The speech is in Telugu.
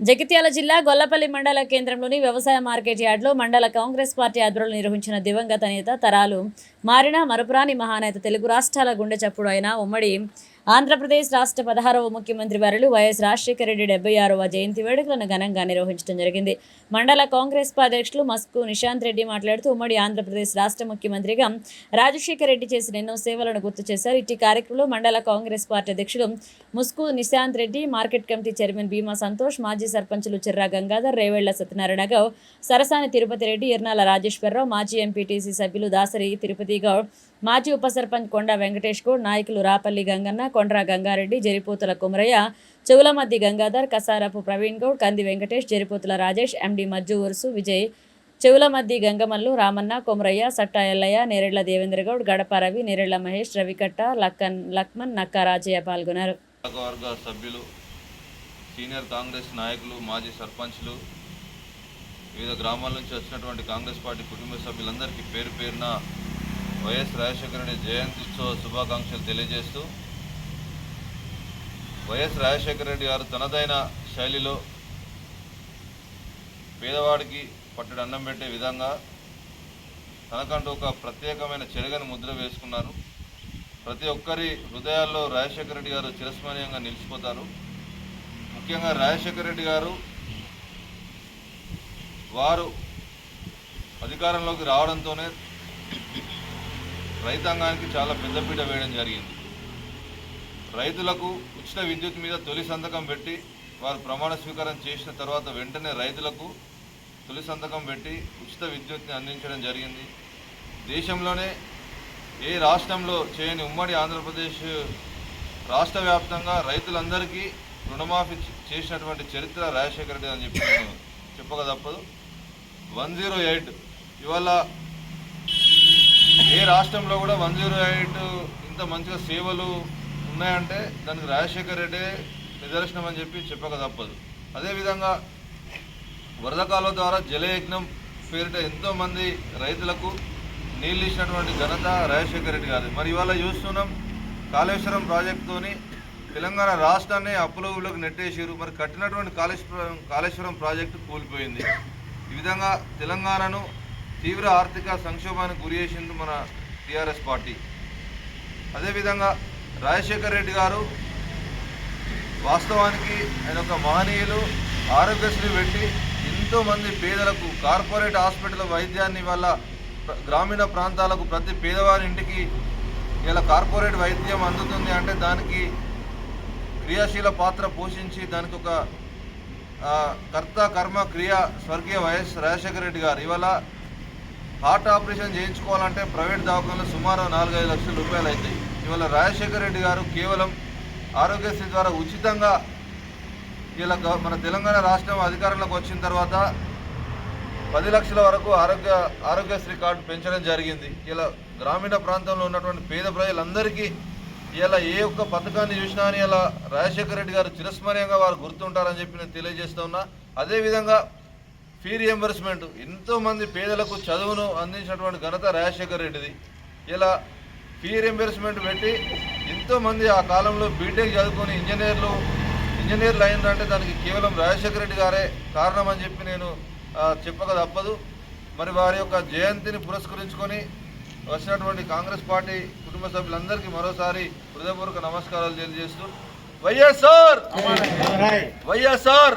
జగిత్యాల జిల్లా గొల్లపల్లి మండల కేంద్రంలోని వ్యవసాయ మార్కెట్ యార్డ్లో మండల కాంగ్రెస్ పార్టీ ఆధ్వర్యంలో నిర్వహించిన దివంగత నేత తరాలు మారిన మరపురాని మహానేత తెలుగు రాష్ట్రాల గుండె చప్పుడు అయిన ఉమ్మడి ఆంధ్రప్రదేశ్ రాష్ట్ర పదహారవ ముఖ్యమంత్రి వారులు వైఎస్ రాజశేఖర రెడ్డి డెబ్బై ఆరవ జయంతి వేడుకలను ఘనంగా నిర్వహించడం జరిగింది. మండల కాంగ్రెస్ ఉపాధ్యక్షులు మస్కు నిశాంత్ రెడ్డి మాట్లాడుతూ ఉమ్మడి ఆంధ్రప్రదేశ్ రాష్ట్ర ముఖ్యమంత్రిగా రాజశేఖర రెడ్డి చేసిన ఎన్నో సేవలను గుర్తు చేశారు. ఇట్టి కార్యక్రమంలో మండల కాంగ్రెస్ పార్టీ అధ్యక్షులు Musku Nishant Reddy market committee chairman Bhima Santosh మాజీ సర్పంచులు చిర్రా గంగాధర్ రేవెళ్ళ సత్యనారాయణ గౌడ్ సరసాని తిరుపతి రెడ్డి ఇర్నాల రాజేశ్వరరావు మాజీ ఎంపీటీసీ సభ్యులు దాసరి తిరుపతి గౌడ్ మాజీ ఉప సర్పంచ్ కొండ వెంకటేష్ గౌడ్ నాయకులు రాపల్లి గంగన్న కొండ్రా గంగారెడ్డి జరిపోతుల కుమరయ్య చెవులమద్ది గంగాధర్ కసారపు ప్రవీణ్ గౌడ్ కంది వెంకటేష్ జరిపోతుల రాజేష్ ఎండి మజ్జు ఉరుసు విజయ్ చెవులమద్ది గంగమల్లు రామన్న కొమరయ్య సట్ట ఎల్లయ్య నేరెళ్ళ దేవేంద్రగౌడ్ గడప రవి నేరెళ్ళ మహేష్ రవికట్ట లక్కన్ లక్మన్ నక్క రాజయ్య పాల్గొన్నారు. సభ్యులు సీనియర్ కాంగ్రెస్ నాయకులు మాజీ సర్పంచ్లు వివిధ గ్రామాల నుంచి వచ్చినటువంటి కాంగ్రెస్ పార్టీ కుటుంబ సభ్యులందరికీ పేరు పేరున వైఎస్ రాజశేఖర రెడ్డి జయంత్యుత్సవ శుభాకాంక్షలు తెలియజేస్తూ వైఎస్ రాజశేఖర రెడ్డి గారు తనదైన శైలిలో పేదవాడికి పట్టడి అన్నం పెట్టే విధంగా తనకంటూ ఒక ప్రత్యేకమైన చెరగని ముద్ర వేసుకున్నారు. ప్రతి ఒక్కరి హృదయాల్లో రాజశేఖర రెడ్డి గారు చిరస్మరణీయంగా నిలిచిపోతారు. ముఖ్యంగా రాజశేఖర రెడ్డి గారు వారు అధికారంలోకి రావడంతోనే రైతాంగానికి చాలా పెద్దపీట వేయడం జరిగింది. రైతులకు ఉచిత విద్యుత్ మీద తొలి సంతకం పెట్టి వారు ప్రమాణ స్వీకారం చేసిన తర్వాత వెంటనే రైతులకు తొలి సంతకం పెట్టి ఉచిత విద్యుత్ని అందించడం జరిగింది. దేశంలోనే ఏ రాష్ట్రంలో చేయని ఉమ్మడి ఆంధ్రప్రదేశ్ రాష్ట్ర వ్యాప్తంగా రైతులందరికీ రుణమాఫీ చేసినటువంటి చరిత్ర రాజశేఖర రెడ్డి అని చెప్పి నేను చెప్పక తప్పదు. వన్ జీరో ఎయిట్ ఇవాళ ఏ రాష్ట్రంలో కూడా వన్ జీరో ఎయిట్ ఇంత మంచిగా సేవలు ఉన్నాయంటే దానికి రాజశేఖర రెడ్డి నిదర్శనం అని చెప్పి చెప్పక తప్పదు. అదేవిధంగా వరద కాలువ ద్వారా జలయజ్ఞం పేరిట ఎంతోమంది రైతులకు నీళ్ళు ఇచ్చినటువంటి ఘనత రాజశేఖర రెడ్డి గారి మరి ఇవాళ చూస్తున్నాం కాళేశ్వరం ప్రాజెక్టుతోని తెలంగాణ రాష్ట్రాన్ని అప్పులోకి నెట్టేసారు మరి కట్టినటువంటి కాళేశ్వరం కాళేశ్వరం ప్రాజెక్టు కూలిపోయింది. ఈ విధంగా తెలంగాణను తీవ్ర ఆర్థిక సంక్షోభానికి గురి చేసింది మన టీఆర్ఎస్ పార్టీ. అదేవిధంగా రాజశేఖర్ రెడ్డి గారు వాస్తవానికి ఆయన ఒక మహనీయులు ఆరోగ్యశ్రీ పెట్టి ఎంతోమంది పేదలకు కార్పొరేట్ హాస్పిటల్ వైద్యాన్ని వల్ల గ్రామీణ ప్రాంతాలకు ప్రతి పేదవారి ఇంటికి ఇలా కార్పొరేట్ వైద్యం అందుతుంది అంటే దానికి క్రియాశీల పాత్ర పోషించి దానికి ఒక కర్త కర్మ క్రియ స్వర్గీయ వైఎస్ రాజశేఖర రెడ్డి గారు. ఇవాళ హార్ట్ ఆపరేషన్ చేయించుకోవాలంటే ప్రైవేట్ దవాఖానలో సుమారు నాలుగైదు లక్షల రూపాయలు అవుతాయి ఇవాళ రాజశేఖర రెడ్డి గారు కేవలం ఆరోగ్యశ్రీ ద్వారా ఉచితంగా ఇలా మన తెలంగాణ రాష్ట్రం అధికారంలోకి వచ్చిన తర్వాత పది లక్షల వరకు ఆరోగ్య ఆరోగ్యశ్రీ కార్డు పెంచడం జరిగింది. ఇలా గ్రామీణ ప్రాంతంలో ఉన్నటువంటి పేద ప్రజలందరికీ ఇలా ఏ ఒక్క పథకాన్ని చూసినా అని ఇలా రాజశేఖర రెడ్డి గారు చిరస్మరణీయంగా వారు గుర్తుంటారని చెప్పి నేను తెలియజేస్తూ ఉన్నా. అదేవిధంగా ఫీ రియంబర్స్మెంట్ ఎంతోమంది పేదలకు చదువును అందించినటువంటి ఘనత రాజశేఖర రెడ్డిది. ఇలా ఫీ రియంబర్స్మెంట్ పెట్టి ఎంతోమంది ఆ కాలంలో బీటెక్ చదువుకొని ఇంజనీర్లు ఇంజనీర్లు అయిందంటే దానికి కేవలం రాజశేఖర రెడ్డి గారే కారణం అని చెప్పి నేను చెప్పక తప్పదు. మరి వారి యొక్క జయంతిని పురస్కరించుకొని వచ్చినటువంటి కాంగ్రెస్ పార్టీ కుటుంబ సభ్యులందరికీ మరోసారి హృదయపూర్వక నమస్కారాలు తెలియజేస్తూ వైఎస్ఆర్! వైఎస్ఆర్!